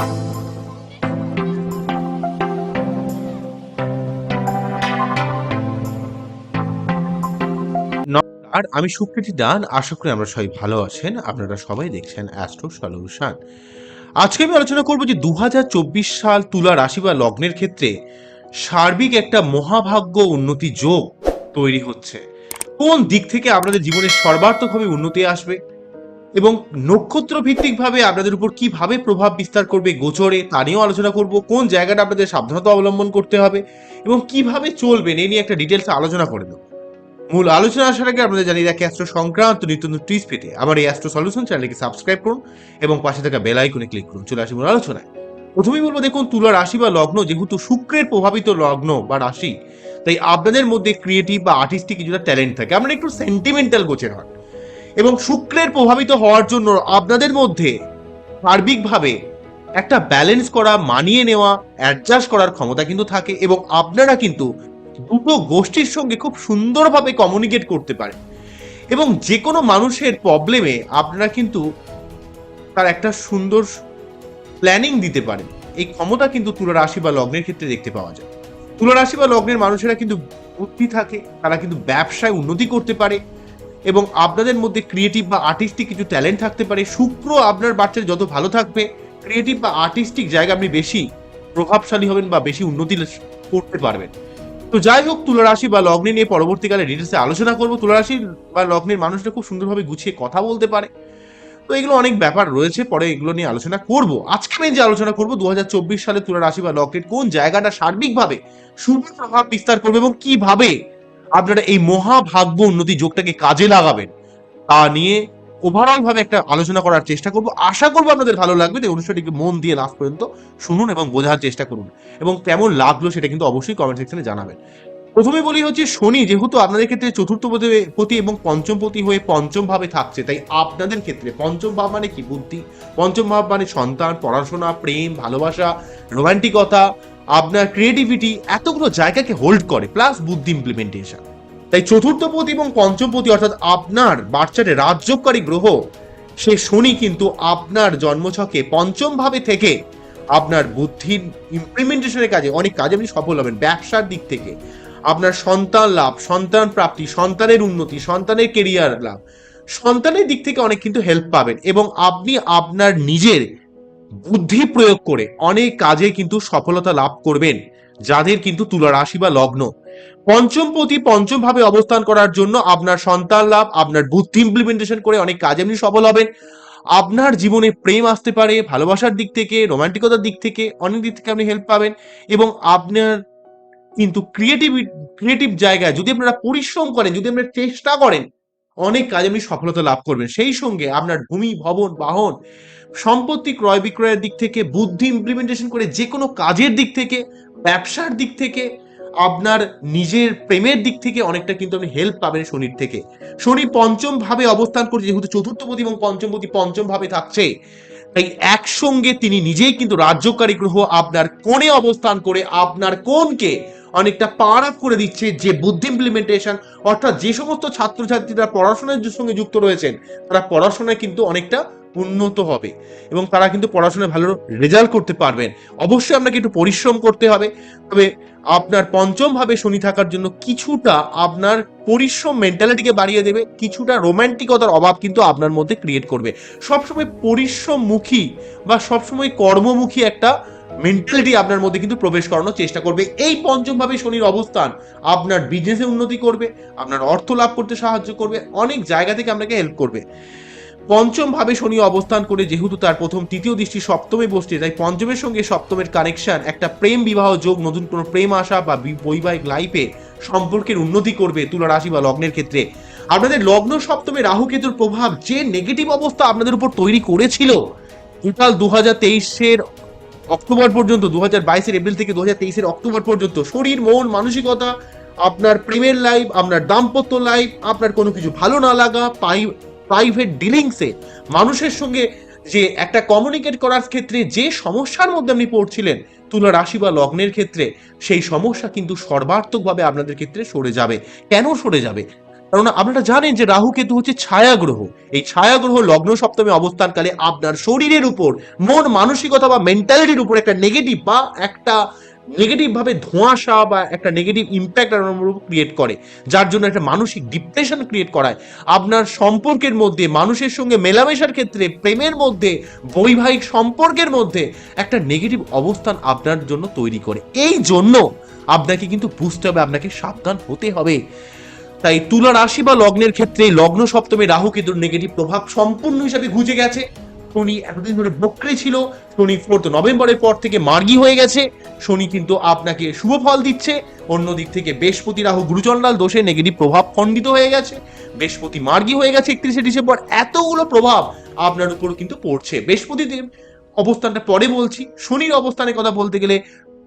আর আমি সুপ্রীতি দান। আশা করি আমরা সবাই ভালো আছেন। আপনারা সবাই দেখছেন অ্যাস্ট্রো সলিউশন। আজকে আমি আলোচনা করব যে দু হাজার চব্বিশ সাল তুলা রাশি বা লগ্নের ক্ষেত্রে সার্বিক একটা মহাভাগ্য উন্নতি যোগ তৈরি হচ্ছে। কোন দিক থেকে আপনাদের জীবনে সর্বার্থকভাবে উন্নতি আসবে? এবং নক্ষত্র ভিত্তিকভাবে আপনাদের উপর কীভাবে প্রভাব বিস্তার করবে গোচরে তা নিয়েও আলোচনা করব, কোন জায়গাটা আপনাদের সাবধানতা অবলম্বন করতে হবে এবং কীভাবে চলবেন এই নিয়ে একটা ডিটেলস আলোচনা করে দেবো মূল আলোচনা আসার আগে আপনাদের জানিয়ে রাখি অ্যাস্ট্রো সংক্রান্ত নিত্য টিপস পেতে আমার এই অ্যাস্ট্রো সলিউশন চ্যানেলকে সাবস্ক্রাইব করুন এবং পাশে থাকা বেল আইকনে ক্লিক করুন। চলে আসি মূল আলোচনায়। প্রথমেই বলব, দেখুন, তুলা রাশি বা লগ্ন যেহেতু শুক্রের প্রভাবিত লগ্ন বা রাশি, তাই আপনাদের মধ্যে ক্রিয়েটিভ বা আর্টিস্টিক কিছুটা ট্যালেন্ট থাকে। আপনারা একটু সেন্টিমেন্টাল গোছের হন এবং শুক্রের প্রভাবিত হওয়ার জন্য আপনাদের মধ্যে সার্বিকভাবে একটা ব্যালেন্স করা, মানিয়ে নেওয়া অ্যাডজাস্ট করার ক্ষমতা কিন্তু থাকে এবং আপনারা কিন্তু দুটো গোষ্ঠীর সঙ্গে খুব সুন্দরভাবে কমিউনিকেট করতে পারেন। এবং যে কোনো মানুষের প্রবলেমে আপনারা কিন্তু তার একটা সুন্দর প্ল্যানিং দিতে পারেন। এই ক্ষমতা কিন্তু তুলা রাশি বা লগ্নের ক্ষেত্রে দেখতে পাওয়া যায়। তুলা রাশি বা লগ্নের মানুষেরা কিন্তু বুদ্ধি থাকে, তারা কিন্তু ব্যবসায় উন্নতি করতে পারে এবং আপনাদের মধ্যে ক্রিয়েটিভ বা আর্টিস্টিক কিছু ট্যালেন্ট থাকতে পারে। শুক্র আপনার বাচ্চার যত ভালো থাকবে ক্রিয়েটিভ বা আর্টিস্টিক জায়গা আপনি বেশি প্রভাবশালী হবেন বা বেশি উন্নতি করতে পারবেন। তো যাই হোক তুলা রাশি বা লগ্নে নিয়ে পরবর্তীকালে ডিটেলসে আলোচনা করব। তুলা রাশি বা লগ্নের মানুষরা খুব সুন্দরভাবে গুছিয়ে কথা বলতে পারে। তো এগুলো অনেক ব্যাপার রয়েছে, পরে এগুলো নিয়ে আলোচনা করব। আজকে আমি যে আলোচনা করব দু সালে তুলা রাশি বা লগ্নের কোন জায়গাটা সার্বিকভাবে শুভ প্রভাব বিস্তার করবে এবং কীভাবে আপনারা এই মহাভাগ্য উন্নতি যোগটাকে কাজে লাগাবেন, তা নিয়ে ওভারঅল ভাবে একটা আলোচনা করার চেষ্টা করব। আশা করব আপনাদের ভালো লাগবে তাই অনুষ্ঠানটিকে মন দিয়ে লাস্ট পর্যন্ত শুনুন এবং বোঝার চেষ্টা করুন। এবং কেমন লাগল সেটা কিন্তু অবশ্যই কমেন্ট সেকশনে জানাবেন। প্রথমে বলি হচ্ছে, শনি যেহেতু আপনাদের ক্ষেত্রে চতুর্থ পতি- এবং পঞ্চম পতি হয়ে পঞ্চম ভাবে থাকছে, তাই আপনাদের ক্ষেত্রে পঞ্চম ভাব মানে কি? বুদ্ধি। পঞ্চম ভাব মানে সন্তান, পড়াশোনা, প্রেম, ভালোবাসা, রোমান্টিকতা আপনার ক্রিয়েটিভিটি এতগুলো জায়গাকে হোল্ড করে প্লাস বুদ্ধি ইমপ্লিমেন্টেশন তাই চতুর্থ পতি এবং পঞ্চম পতি অর্থাৎ আপনার বাচ্চাটে রাজ্যকারী গ্রহ, সে শনি কিন্তু আপনার জন্মছকে পঞ্চম ভাবে থেকে আপনার বুদ্ধির ইমপ্লিমেন্টেশনের কাজে, অনেক কাজে আপনি সফল হবেন ব্যবসার দিক থেকে। আপনার সন্তান লাভ, সন্তান প্রাপ্তি, সন্তানের উন্নতি, সন্তানের কেরিয়ার লাভ, সন্তানের দিক থেকে অনেক কিন্তু হেল্প পাবেন এবং আপনি আপনার নিজের বুদ্ধি প্রয়োগ করে অনেক কাজে কিন্তু সফলতা লাভ করবেন, যাদের কিন্তু তুলা রাশি বা লগ্ন। পঞ্চম পতি পঞ্চম ভাবে অবস্থান করার জন্য আপনার সন্তান লাভ, আপনার বুদ্ধি ইমপ্লিমেন্টেশন করে অনেক কাজে আপনি সফল হবেন। আপনার জীবনে প্রেম আসতে পারে, ভালোবাসার দিক থেকে রোমান্টিকতার দিক থেকে, অনেক দিক থেকে আপনি হেল্প পাবেন এবং আপনার কিন্তু ক্রিয়েটিভ ক্রিয়েটিভ জায়গায় যদি আপনারা পরিশ্রম করেন, যদি আপনারা চেষ্টা করেন অনেক কাজে আপনি সফলতা লাভ করবেন। সেই সঙ্গে আপনার ভূমি, ভবন, বাহন, সম্পত্তি ক্রয় বিক্রয়ের দিক থেকে, বুদ্ধি ইমপ্লিমেন্টেশন করে যে কোনো কাজের দিক থেকে, ব্যবসার দিক থেকে, আপনার নিজের প্রেমের দিক থেকে অনেকটা কিন্তু আপনি হেল্প পাবেন শনির থেকে। শনি পঞ্চম ভাবে অবস্থান করছে, যেহেতু চতুর্থপতি এবং পঞ্চমপতি পঞ্চম ভাবে থাকছে, তাই একসঙ্গে তিনি নিজেই কিন্তু রাজ্যকারী গ্রহ আপনার কোণে অবস্থান করে, আপনার কোণকে অনেকটা পাওয়ার আপ করে দিচ্ছে যে বুদ্ধি ইমপ্লিমেন্টেশন অর্থাৎ যে সমস্ত ছাত্রছাত্রীরা পড়াশোনার সঙ্গে যুক্ত রয়েছেন, তারা পড়াশোনায় কিন্তু অনেকটা উন্নত হবে এবং তারা কিন্তু পড়াশোনায় ভালো রেজাল্ট করতে পারবেন। অবশ্যই আপনাকে একটু পরিশ্রম করতে হবে, তবে আপনার পঞ্চম ভাবে শনি থাকার জন্য কিছুটা আপনার পরিশ্রম মেন্টালিটিকে বাড়িয়ে দেবে, কিছুটা রোমান্টিকতার অভাব কিন্তু আপনার মধ্যে ক্রিয়েট করবে। সবসময় পরিশ্রমমুখী বা সবসময় কর্মমুখী একটা মেন্টালিটি আপনার মধ্যে কিন্তু প্রবেশ করানোর চেষ্টা করবে। এই পঞ্চমভাবে শনির অবস্থান আপনার বিজনেসে উন্নতি করবে, আপনার অর্থ লাভ করতে সাহায্য করবে, অনেক জায়গা থেকে আপনাকে হেল্প করবে। পঞ্চম ভাবে শনি অবস্থান করে যেহেতু তার প্রথম তৃতীয় দৃষ্টি সপ্তমে বসছে, তাই পঞ্চমের সঙ্গে সপ্তমের কানেকশন একটা প্রেম বিবাহ যোগ, নতুন কোনো প্রেম আসা বা বৈবাহিক লাইফে সম্পর্কের উন্নতি করবে তুলা রাশি বা লগ্নের ক্ষেত্রে। আপনাদের লগ্ন সপ্তমে রাহু কেতুর প্রভাব যে নেগেটিভ অবস্থা আপনাদের উপর তৈরি করেছিল টোটাল দু হাজার তেইশের অক্টোবর পর্যন্ত দু হাজার বাইশের এপ্রিল থেকে দু হাজার অক্টোবর পর্যন্ত শরীর, মন, মানসিকতা, আপনার প্রেমের লাইফ আপনার দাম্পত্য লাইফ আপনার কোনো কিছু ভালো না লাগা প্রাইভেট ডিলিংসে মানুষের সঙ্গে যে একটা কমিউনিকেট করার ক্ষেত্রে যে সমস্যার মধ্যে আপনি পড়ছিলেন, তুলা রাশি বা লগ্নের ক্ষেত্রে, সেই সমস্যা কিন্তু সর্বার্থকভাবে আপনাদের ক্ষেত্রে সরে যাবে। কেন সরে যাবে? কারণ আপনারা জানেন যে রাহু কেতু হচ্ছে ছায়া গ্রহ এই ছায়া গ্রহ লগ্ন সপ্তমে অবস্থানকালে আপনার শরীরের উপর, মন মানসিকতা বা মেন্টালিটির উপর একটা নেগেটিভ বা একটা নেগেটিভ ভাবে ধোঁয়াশা বা একটা নেগেটিভ ইম্প্যাক্ট আপনার উপর ক্রিয়েট করে, যার জন্য একটা মানসিক ডিপ্রেশন ক্রিয়েট করায়। আপনার সম্পর্কের মধ্যে, মানুষের সঙ্গে মেলামেশার ক্ষেত্রে, প্রেমের মধ্যে, বৈবাহিক সম্পর্কের মধ্যে একটা নেগেটিভ অবস্থান আপনার জন্য তৈরি করে। এই জন্য আপনাকে কিন্তু বুঝতে হবে, আপনাকে সাবধান হতে হবে। তাই তুলা রাশি বা লগ্নের ক্ষেত্রে লগ্ন সপ্তমে রাহু কেতুর নেগেটিভ প্রভাব সম্পূর্ণ হিসাবে ঘুচে গেছে। শনি এতদিন ধরে বক্রে ছিল। শনি ফোর্থ নভেম্বরের পর থেকে মার্গি হয়ে গেছে। শনি কিন্তু আপনাকে শুভ ফল দিচ্ছে। অন্য দিক থেকে বৃহস্পতি রাহু গুরুচণ্ডাল দোষে নেগেটিভ প্রভাব খণ্ডিত হয়ে গেছে। বৃহস্পতি মার্গি হয়ে গেছে একত্রিশে ডিসেম্বর। এতগুলো প্রভাব আপনার উপর কিন্তু পড়ছে। বৃহস্পতি অবস্থানটা পরে বলছি। শনির অবস্থানের কথা বলতে গেলে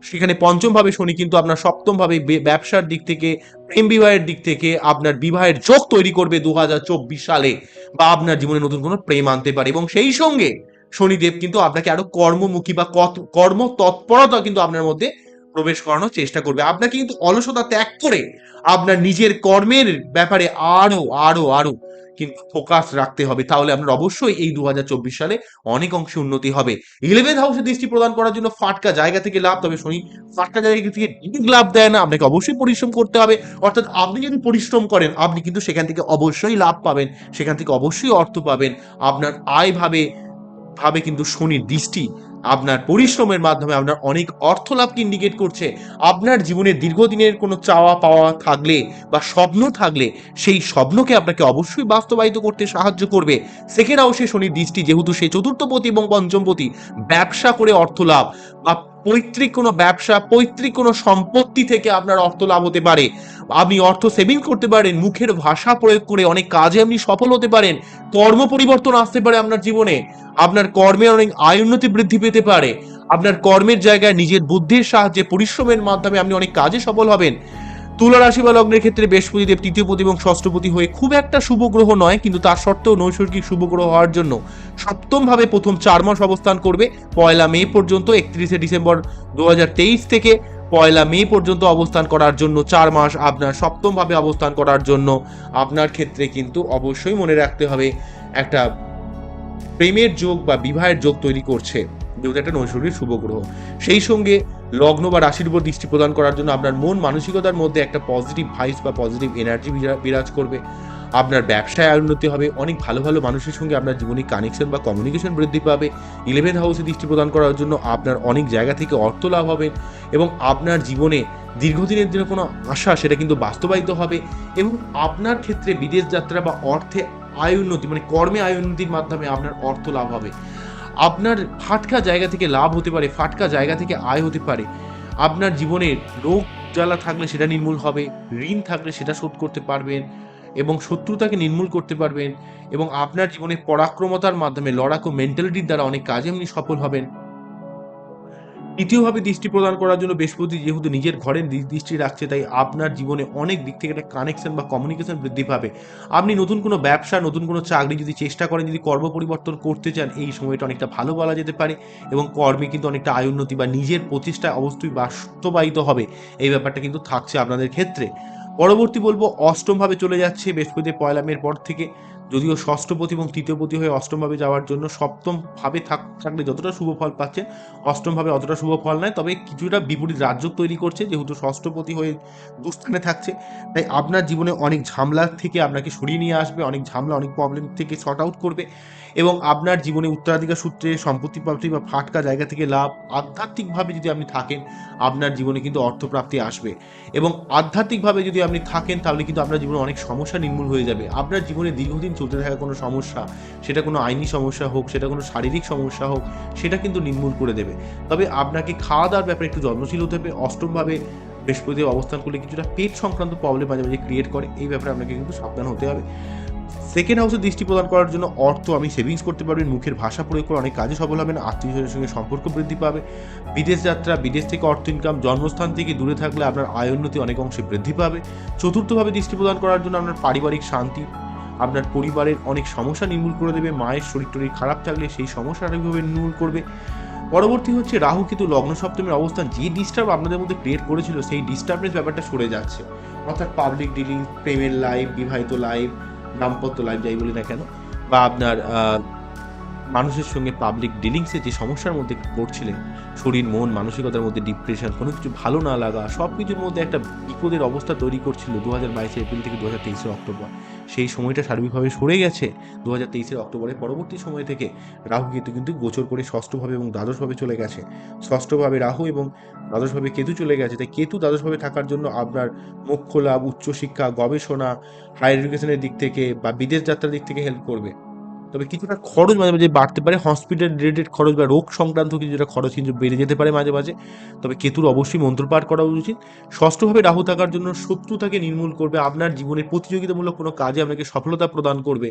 সেখানে পঞ্চম ভাবে শনি কিন্তু আপনার সপ্তম ভাবে ব্যবসার দিক থেকে, প্রেম বিবাহের দিক থেকে আপনার বিবাহের যোগ তৈরি করবে দু হাজার চব্বিশ সালে বা আপনার জীবনে নতুন কোনো প্রেম আনতে পারে। এবং সেই সঙ্গে শনিদেব কিন্তু আপনাকে আরও কর্মমুখী বা কর্ম তৎপরতা কিন্তু আপনার মধ্যে প্রবেশ করানোর চেষ্টা করবে। আপনাকে কিন্তু অলসতা ত্যাগ করে আপনার নিজের কর্মের ব্যাপারে আরও আরও আরও কিন্তু ফোকাস রাখতে হবে। তাহলে আপনার অবশ্যই এই দুহাজার চব্বিশ সালে অনেক অংশে উন্নতি হবে। ইলেভেন হাউসে দৃষ্টি প্রদান করার জন্য ফাটকা জায়গা থেকে লাভ, তবে শনি ফাটকা জায়গা থেকে ঠিক লাভ দেয় না। আপনাকে অবশ্যই পরিশ্রম করতে হবে। অর্থাৎ আপনি যদি পরিশ্রম করেন, আপনি কিন্তু সেখান থেকে অবশ্যই লাভ পাবেন। সেখান থেকে অবশ্যই অর্থ পাবেন। আপনার আয় ভাবে ভাবে কিন্তু শনির দৃষ্টি আপনার পরিশ্রমের মাধ্যমে আপনার অনেক অর্থ লাভকে ইন্ডিকেট করছে। আপনার জীবনে দীর্ঘদিনের কোনো চাওয়া পাওয়া থাকলে বা স্বপ্ন থাকলে সেই স্বপ্নকে আপনাকে অবশ্যই বাস্তবায়িত করতে সাহায্য করবে। সেকেন্ড হাউসে শনির দৃষ্টি যেহেতু সে চতুর্থপতি এবং পঞ্চমপতি, ব্যবসা করে অর্থ লাভ বা পৈতৃক কোনো ব্যবসা, পৈতৃক কোনো সম্পত্তি থেকে আপনার অর্থ লাভ হতে পারে। আপনি অর্থ সেভিং করতে পারেন, মুখের ভাষা প্রয়োগ করে অনেক কাজে আপনি সফল হতে পারেন। কর্ম পরিবর্তন আসতে পারে আপনার জীবনে। আপনার কর্মে অনেক আয় উন্নতি বৃদ্ধি পেতে পারে। আপনার কর্মের জায়গায় নিজের বুদ্ধির সাহায্যে, পরিশ্রমের মাধ্যমে আপনি অনেক কাজে সফল হবেন। তুলা রাশি বা লগ্নের ক্ষেত্রে বৃহস্পতি দেব তৃতীয়পতি এবং ষষ্ঠপতি হয়ে খুব একটা শুভ গ্রহ নয়, কিন্তু তার সত্ত্বেও নৈসর্গিক শুভ গ্রহ হওয়ার জন্য সপ্তম ভাবে প্রথম চার মাস অবস্থান করবে। পয়লা মে পর্যন্ত একত্রিশে ডিসেম্বর দু হাজার তেইশ থেকে পয়লা মে পর্যন্ত অবস্থান করার জন্য চার মাস আপনার সপ্তম ভাবে অবস্থান করার জন্য আপনার ক্ষেত্রে কিন্তু অবশ্যই মনে রাখতে হবে। একটা প্রেমের যোগ বা বিবাহের যোগ তৈরি করছে। যেহেতু একটা নৈসর্গিক শুভ গ্রহ। সেই সঙ্গে লগ্ন বা রাশির উপর দৃষ্টি প্রদান করার জন্য আপনার মন মানসিকতার মধ্যে একটা পজিটিভ ভাইস বা পজিটিভ এনার্জি বিরাজ করবে। আপনার ব্যবসায় উন্নতি হবে, অনেক ভালো ভালো মানুষের সঙ্গে আপনার জীবনে কানেকশন বা কমিউনিকেশন বৃদ্ধি পাবে। ইলেভেন হাউসে দৃষ্টি প্রদান করার জন্য আপনার অনেক জায়গা থেকে অর্থ লাভ হবে এবং আপনার জীবনে দীর্ঘদিনের জন্য কোনো আশা সেটা কিন্তু বাস্তবায়িত হবে এবং আপনার ক্ষেত্রে বিদেশ যাত্রা বা অর্থে আয় উন্নতি মানে কর্মে আয় উন্নতির মাধ্যমে আপনার অর্থ লাভ হবে। আপনার ফাটকা জায়গা থেকে লাভ হতে পারে, ফাটকা জায়গা থেকে আয় হতে পারে। আপনার জীবনের রোগ জ্বালা থাকলে সেটা নির্মূল হবে, ঋণ থাকলে সেটা শোধ করতে পারবেন এবং শত্রুতাকে নির্মূল করতে পারবেন এবং আপনার জীবনে পরাক্রমতার মাধ্যমে লড়াকু মেন্টালিটির দ্বারা অনেক কাজে আপনি সফল হবেন। তৃতীয়ভাবে দৃষ্টি প্রদান করার জন্য বৃহস্পতি যেহেতু নিজের ঘরের দৃষ্টি রাখছে, তাই আপনার জীবনে অনেক দিক থেকে একটা কানেকশন বা কমিউনিকেশন বৃদ্ধি পাবে। আপনি নতুন কোনো ব্যবসা, নতুন কোনো চাকরি যদি চেষ্টা করেন, যদি কর্ম পরিবর্তন করতে চান, এই সময়টা অনেকটা ভালো বলা যেতে পারে এবং কর্মে কিন্তু অনেকটা আয় উন্নতি বা নিজের প্রচেষ্টায় অবশ্যই বাস্তবায়িত হবে। এই ব্যাপারটা কিন্তু থাকছে আপনাদের ক্ষেত্রে। পরবর্তী বলব, অষ্টমভাবে চলে যাচ্ছে বৃহস্পতি পয়লা মের পর থেকে। যদিও ষষ্ঠপতি এবং তৃতীয়পতি হয়ে অষ্টমভাবে যাওয়ার জন্য সপ্তম ভাবে থাক থাকলে যতটা শুভ ফল পাচ্ছেন, অষ্টমভাবে অতটা শুভ ফল নয়, তবে কিছুটা বিপরীত রাজ্য তৈরি করছে, যেহেতু ষষ্ঠপতি হয়ে দুস্থানে থাকছে। তাই আপনার জীবনে অনেক ঝামেলা থেকে আপনাকে সরিয়ে নিয়ে আসবে, অনেক ঝামেলা, অনেক প্রবলেম থেকে শর্ট আউট করবে। এবং আপনার জীবনে উত্তরাধিকার সূত্রে, সম্পত্তি প্রাপ্তি বা ফাটকা জায়গা থেকে লাভ আধ্যাত্মিকভাবে যদি আপনি থাকেন, আপনার জীবনে কিন্তু অর্থপ্রাপ্তি আসবে। এবং আধ্যাত্মিকভাবে যদি আপনি থাকেন, তাহলে কিন্তু আপনার জীবনে অনেক সমস্যা নির্মূল হয়ে যাবে। আপনার জীবনে দীর্ঘদিন চলতে থাকা কোনো সমস্যা, সেটা কোনো আইনি সমস্যা হোক, সেটা কোনো শারীরিক সমস্যা হোক, সেটা কিন্তু নির্মূল করে দেবে। তবে আপনাকে খাওয়া দাওয়ার ব্যাপারে একটু যত্নশীল হতে হবে। অষ্টমভাবে বৃহস্পতি অবস্থান করলে কিছুটা পেট সংক্রান্ত প্রবলেম মাঝে মাঝে ক্রিয়েট করে। এই ব্যাপারে আপনাকে কিন্তু সাবধান হতে হবে। সেকেন্ড হাউসে দৃষ্টি প্রদান করার জন্য অর্থ আমি সেভিংস করতে পারবেন মুখের ভাষা প্রয়োগ করে অনেক কাজে সফল হবেন, আত্মীয়স্বজনের সঙ্গে সম্পর্ক বৃদ্ধি পাবে, বিদেশ যাত্রা, বিদেশ থেকে অর্থ ইনকাম জন্মস্থান থেকে দূরে থাকলে আপনার আয় উন্নতি অনেক অংশে বৃদ্ধি পাবে। চতুর্থভাবে দৃষ্টি প্রদান করার জন্য আপনার পারিবারিক শান্তি, আপনার পরিবারের অনেক সমস্যা নির্মূল করে দেবে, মায়ের শরীর টরীর খারাপ থাকলে সেই সমস্যা আরেকভাবে নির্মূল করবে। পরবর্তী হচ্ছে রাহু কিন্তু লগ্ন সপ্তমের অবস্থান, যে ডিস্টার্ব আপনাদের মধ্যে ক্রিয়েট করেছিল সেই ডিস্টার্বেন্স ব্যাপারটা সরে যাচ্ছে। অর্থাৎ পাবলিক ডিলিং প্রেমের লাইফ বিবাহিত লাইফ দাম্পত্য লাইফ যাই বলি না কেন, বা আপনার মানুষের সঙ্গে পাবলিক ডিলিংসে যে সমস্যার মধ্যে পড়ছিলেন, শরীর, মন, মানসিকতার মধ্যে ডিপ্রেশন কোনো কিছু ভালো না লাগা সব কিছুর মধ্যে একটা বিপদের অবস্থা তৈরি করছিল দু হাজার বাইশে এপ্রিল থেকে দু হাজার তেইশে অক্টোবর। সেই সময়টা সার্বিকভাবে সরে গেছে। দু হাজার তেইশের অক্টোবরের পরবর্তী সময় থেকে রাহু কেতু কিন্তু গোচর করে ষষ্ঠভাবে এবং দ্বাদশভাবে চলে গেছে। ষষ্ঠভাবে রাহু এবং দ্বাদশভাবে কেতু চলে গেছে। তাই কেতু দ্বাদশভাবে থাকার জন্য আপনার মোক্ষ লাভ, উচ্চশিক্ষা, গবেষণা হায়ার এডুকেশনের দিক থেকে বা বিদেশ যাত্রার দিক থেকে হেল্প করবে। তবে কিছুটা খরচ মাঝে মাঝে বাড়তে পারে। হসপিটাল রিলেটেড খরচ বা রোগ সংক্রান্ত কিছুটা খরচ কিন্তু বেড়ে যেতে পারে মাঝে মাঝে। তবে কেতুর অবশ্যই মন্ত্রপাঠ করা উচিত। ষষ্ঠভাবে রাহু থাকার জন্য শত্রুতাকে নির্মূল করবে। আপনার জীবনের প্রতিযোগিতামূলক কোনো কাজে আপনাকে সফলতা প্রদান করবে।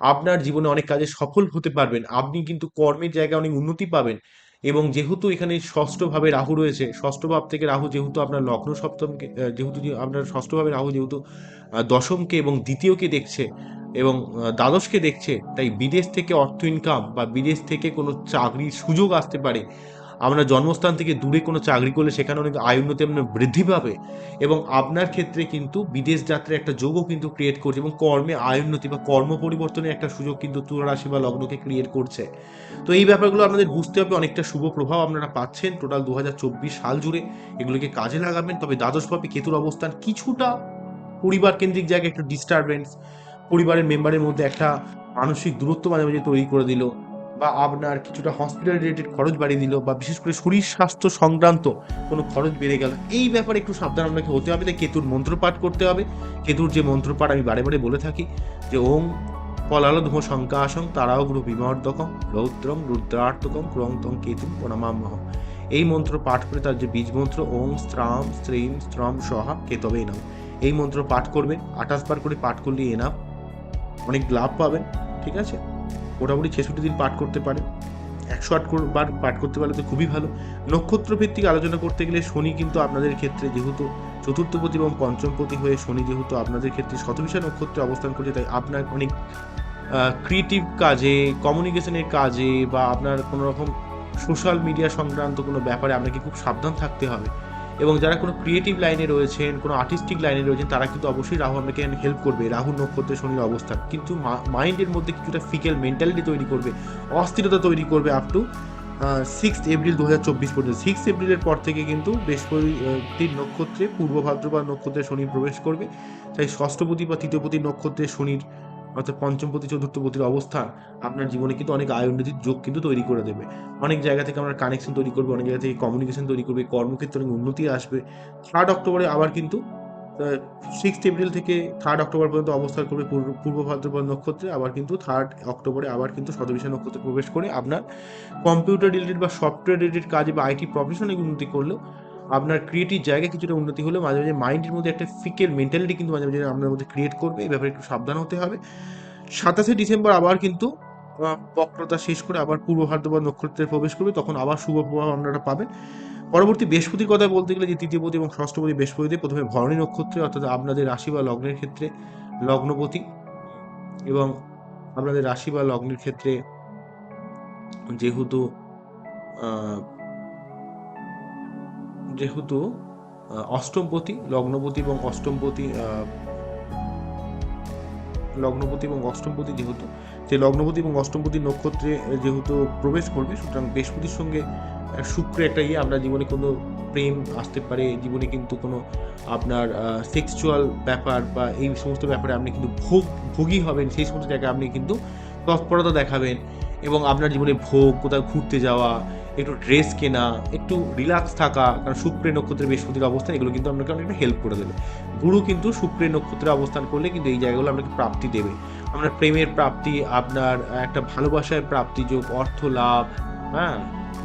আপনার জীবনে অনেক কাজে সফল হতে পারবেন। আপনি কিন্তু কর্মের জায়গায় অনেক উন্নতি পাবেন। এবং যেহেতু এখানে ষষ্ঠভাবে রাহু রয়েছে ষষ্ঠ ভাব থেকে রাহু যেহেতু আপনার লগ্ন সপ্তমকে যেহেতু আপনার ষষ্ঠভাবে রাহু যেহেতু দশমকে এবং দ্বিতীয়কে দেখছে এবং দ্বাদশকে দেখছে, তাই বিদেশ থেকে অর্থ ইনকাম বা বিদেশ থেকে কোনো চাকরির সুযোগ আসতে পারে। আমরা জন্মস্থান থেকে দূরে কোনো চাকরি করলে সেখানে অনেক আয় উন্নতি আপনার বৃদ্ধি পাবে। এবং আপনার ক্ষেত্রে কিন্তু বিদেশ যাত্রার একটা যোগও কিন্তু ক্রিয়েট করছে এবং কর্মে আয় উন্নতি বা কর্ম পরিবর্তনের একটা সুযোগ কিন্তু তুলা রাশি বা লগ্নকে ক্রিয়েট করছে। তো এই ব্যাপারগুলো আপনাদের বুঝতে হবে, অনেকটা শুভ প্রভাব আপনারা পাচ্ছেন টোটাল দু হাজার চব্বিশ সাল জুড়ে। এগুলোকে কাজে লাগাবেন, তবে দ্বাদশভাবে কেতুর অবস্থান কিছুটা পরিবার কেন্দ্রিক জায়গায় একটু ডিস্টারবেন্স পরিবারের মেম্বারের মধ্যে একটা মানসিক দূরত্ব মাঝে মাঝে তৈরি করে দিল বা আপনার কিছুটা হসপিটাল রিলেটেড খরচ বাড়িয়ে দিল বা বিশেষ করে শরীর স্বাস্থ্য সংক্রান্ত কোনো খরচ বেড়ে গেল। এই ব্যাপারে একটু সাবধান আপনাকে হতে হবে। তাই কেতুর মন্ত্র পাঠ করতে হবে। কেতুর যে মন্ত্রপাঠ আমি বারে বারে বলে থাকি যে ওম শঙ্কা আসং তারাও গ্রহ বিমর্দকম রৌদ্রম রুদ্রার্তকম ক্রং তং কেতু প্রণামামহ এই মন্ত্র পাঠ করে তার যে বীজ মন্ত্র ওম স্ত্রাম স্ত্রীম স্ত্রম সহা কেতবে এনাম এই মন্ত্র পাঠ করবেন। আঠাশ বার করে পাঠ করলে এনাম অনেক লাভ পাবেন, ঠিক আছে? মোটামুটি ছেষট্টি দিন পাঠ করতে পারেন। একশো আট বার পাঠ করতে পারলে তো খুবই ভালো। নক্ষত্র ভিত্তিক আলোচনা করতে গেলে শনি কিন্তু আপনাদের ক্ষেত্রে যেহেতু চতুর্থপতি এবং পঞ্চমপতি হয়ে শনি যেহেতু আপনাদের ক্ষেত্রে শতবিশা নক্ষত্রে অবস্থান করছে, তাই আপনার অনেক ক্রিয়েটিভ কাজে কমিউনিকেশনের কাজে বা আপনার কোনো রকম সোশ্যাল মিডিয়া সংক্রান্ত কোনো ব্যাপারে আপনাকে খুব সাবধান থাকতে হবে। যারা কোনো ক্রিয়েটিভ লাইনে রয়েছেন, কোনো আর্টিস্টিক লাইনে রয়েছেন, তারা কিন্তু অবশ্যই রাহু আপনাকে হেল্প করবে, রাহু নক্ষত্রের শনির অবস্থান কিন্তু মাইন্ডের মধ্যে কিছুটা ফিকেল মেন্টালিটি তৈরি করবে, অস্থিরতা তৈরি করবে আপ টু সিক্স এপ্রিল দু হাজার চব্বিশ পর্যন্ত। সিক্স এপ্রিলের পর থেকে কিন্তু বৃহস্পতির নক্ষত্রে, পূর্ব ভাদ্রপদ নক্ষত্রে শনি প্রবেশ করবে। তাই ষষ্ঠপতি বা তৃতীয়পতি নক্ষত্রে শনির অর্থাৎ পঞ্চমপতি চতুর্থপতির অবস্থান আপনার জীবনে কিন্তু অনেক আয় উন্নতির যোগ কিন্তু তৈরি করে দেবে। অনেক জায়গা থেকে আমরা কানেকশন তৈরি করবে, অনেক জায়গা থেকে কমিউনিকেশন তৈরি করবে, কর্মক্ষেত্রে অনেক উন্নতি আসবে। থার্ড অক্টোবরে আবার কিন্তু সিক্স এপ্রিল থেকে থার্ড অক্টোবর পর্যন্ত অবস্থান করবে পূর্ব পূর্ব ভাদ্রপদ নক্ষত্রে, আবার কিন্তু থার্ড অক্টোবরে আবার কিন্তু শতবিশা নক্ষত্রে প্রবেশ করে আপনার কম্পিউটার রিলেটেড বা সফটওয়্যার রিলেটেড কাজে বা আইটি প্রফেশনে উন্নতি করলেও আপনার ক্রিয়েটিভ জায়গায় কিছুটা উন্নতি হলেও মাঝে মাঝে মাইন্ডের মধ্যে একটা ফিকেল মেন্টালিটি কিন্তু মাঝে মাঝে আপনার মধ্যে ক্রিয়েট করবে এই ব্যাপারে একটু সাবধান হতে হবে। সাতাশে ডিসেম্বর আবার কিন্তু বক্রতা শেষ করে আবার পূর্ব ভাদ্রপদ নক্ষত্রে প্রবেশ করবে, তখন আবার শুভ প্রভাব আপনারা পাবেন। পরবর্তী বৃহস্পতির কথা বলতে গেলে যে তৃতীয়পতি এবং ষষ্ঠপতি বৃহস্পতিতে প্রথমে ভরণী নক্ষত্রে, অর্থাৎ আপনাদের রাশি বা লগ্নের ক্ষেত্রে লগ্নপতি এবং আপনাদের রাশি বা লগ্নের ক্ষেত্রে যেহেতু যেহেতু অষ্টমপতি লগ্নপতি এবং অষ্টমপতি লগ্নপতি এবং অষ্টমপতি যেহেতু যে লগ্নপতি এবং অষ্টমপতি নক্ষত্রে যেহেতু প্রবেশ করবে সুতরাং বৃহস্পতির সঙ্গে আহ, শুক্রের একটা ইয়ে আপনার জীবনে কোনো প্রেম আসতে পারে জীবনে কিন্তু কোনো আপনার সেক্সুয়াল ব্যাপার বা এই সমস্ত ব্যাপারে আপনি কিন্তু ভোগ ভোগী হবেন সেই সমস্ত জায়গায় আপনি কিন্তু তৎপরতা দেখাবেন এবং আপনার জীবনে ভোগ কোথাও ঘুরতে যাওয়া একটু ড্রেস কেনা, একটু রিল্যাক্স থাকা, কারণ শুক্রের নক্ষত্রের বৃহস্পতির অবস্থান, এগুলো কিন্তু আপনাকে অনেকটা হেল্প করে দেবে। গুরু কিন্তু শুক্রের নক্ষত্রে অবস্থান করলে কিন্তু এই জায়গাগুলো আপনাকে প্রাপ্তি দেবে। আপনার প্রেমের প্রাপ্তি, আপনার একটা ভালোবাসার প্রাপ্তি, যোগ অর্থ লাভ হ্যাঁ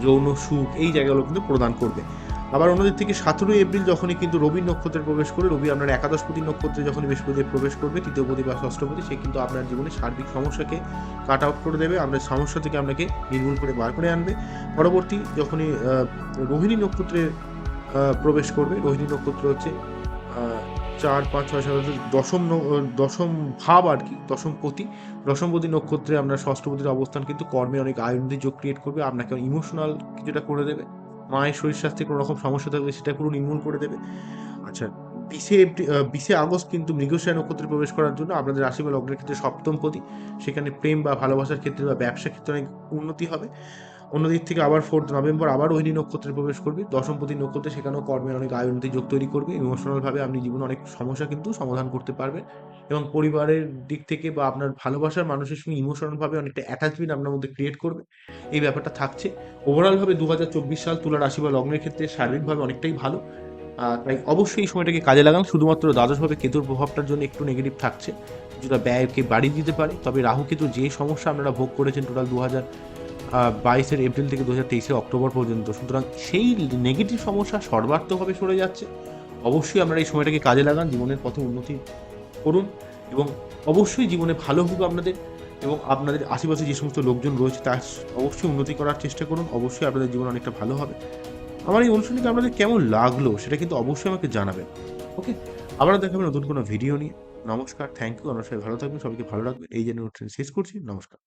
যৌন সুখ, এই জায়গাগুলো কিন্তু প্রদান করবে। আবার অন্যদিক থেকে সতেরোই এপ্রিল যখনই কিন্তু রবি নক্ষত্রে প্রবেশ করে, রবি আপনার একাদশপতি নক্ষত্রে যখন বৃহস্পতি প্রবেশ করবে তৃতীয়পতি বা ষষ্ঠপতি সে কিন্তু আপনার জীবনে সার্বিক সমস্যাকে কাট আউট করে দেবে, আপনার সমস্যা থেকে আপনাকে নির্মূল করে বার করে আনবে। পরবর্তী যখনই রোহিণী নক্ষত্রে প্রবেশ করবে, রোহিণী নক্ষত্র হচ্ছে চার, পাঁচ, ছয়, সাত দশম দশম ভাব আর কি, দশম পতি। দশমপতি নক্ষত্রে আপনার ষষ্ঠপতির অবস্থান কিন্তু কর্মে অনেক আয় যোগ ক্রিয়েট করবে, আপনাকে ইমোশনাল কিছুটা করে দেবে। মায়ের শরীর স্বাস্থ্যে কোনো রকম সমস্যা থাকবে সেটা পুরো নির্মূল করে দেবে। আচ্ছা বিশে বিশে আগস্ট কিন্তু মৃগশায় নক্ষত্রে প্রবেশ করার জন্য আপনাদের রাশি বা লগ্নের ক্ষেত্রে সপ্তম প্রতি সেখানে প্রেম বা ভালোবাসার ক্ষেত্রে বা ব্যবসার ক্ষেত্রে অনেক উন্নতি হবে। অন্যদিক থেকে আবার ফোর্থ নভেম্বর আবার রোহিণী নক্ষত্রে প্রবেশ করবে। দশমপতি নক্ষত্রে সেখানেও কর্মের অনেক আয় যোগ তৈরি করবে। ইমোশনালভাবে আপনি জীবনে অনেক সমস্যা কিন্তু সমাধান করতে পারবেন। এবং পরিবারের দিক থেকে বা আপনার ভালোবাসার মানুষের সঙ্গে ইমোশনালভাবে অনেকটা অ্যাটাচমেন্ট আপনার মধ্যে ক্রিয়েট করবে। এই ব্যাপারটা থাকছে। ওভারঅলভাবে দু হাজার চব্বিশ সাল তুলা রাশি বা লগ্নের ক্ষেত্রে শারীরিকভাবে অনেকটাই ভালো। তাই অবশ্যই এই সময়টাকে কাজে লাগান। শুধুমাত্র দ্বাদশভাবে কেতুর প্রভাবটার জন্য একটু নেগেটিভ থাকছে। যেটা ব্যয়কে বাড়িয়ে দিতে পারে। তবে রাহু কেতু যে সমস্যা আপনারা ভোগ করেছেন টোটাল দু হাজার বাইশের এপ্রিল থেকে দু হাজার তেইশের অক্টোবর পর্যন্ত। সুতরাং সেই নেগেটিভ সমস্যা সর্বাত্মকভাবে সরে যাচ্ছে। অবশ্যই আপনারা এই সময়টাকে কাজে লাগান, জীবনের পথে উন্নতি করুন এবং অবশ্যই জীবনে ভালো হবে আপনাদের এবং আপনাদের আশেপাশে যে সমস্ত লোকজন রয়েছে তার অবশ্যই উন্নতি করার চেষ্টা করুন। অবশ্যই আপনাদের জীবন অনেকটা ভালো হবে। আমার এই অনুষ্ঠানটি আপনাদের কেমন লাগল সেটা কিন্তু অবশ্যই আমাকে জানাবেন। ওকে আবার দেখাবেন নতুন কোনো ভিডিও নিয়ে। নমস্কার থ্যাংক ইউ আপনার সবাই ভালো থাকবেন, সবাইকে ভালো রাখবেন। এই জন্য শেষ করছি, নমস্কার।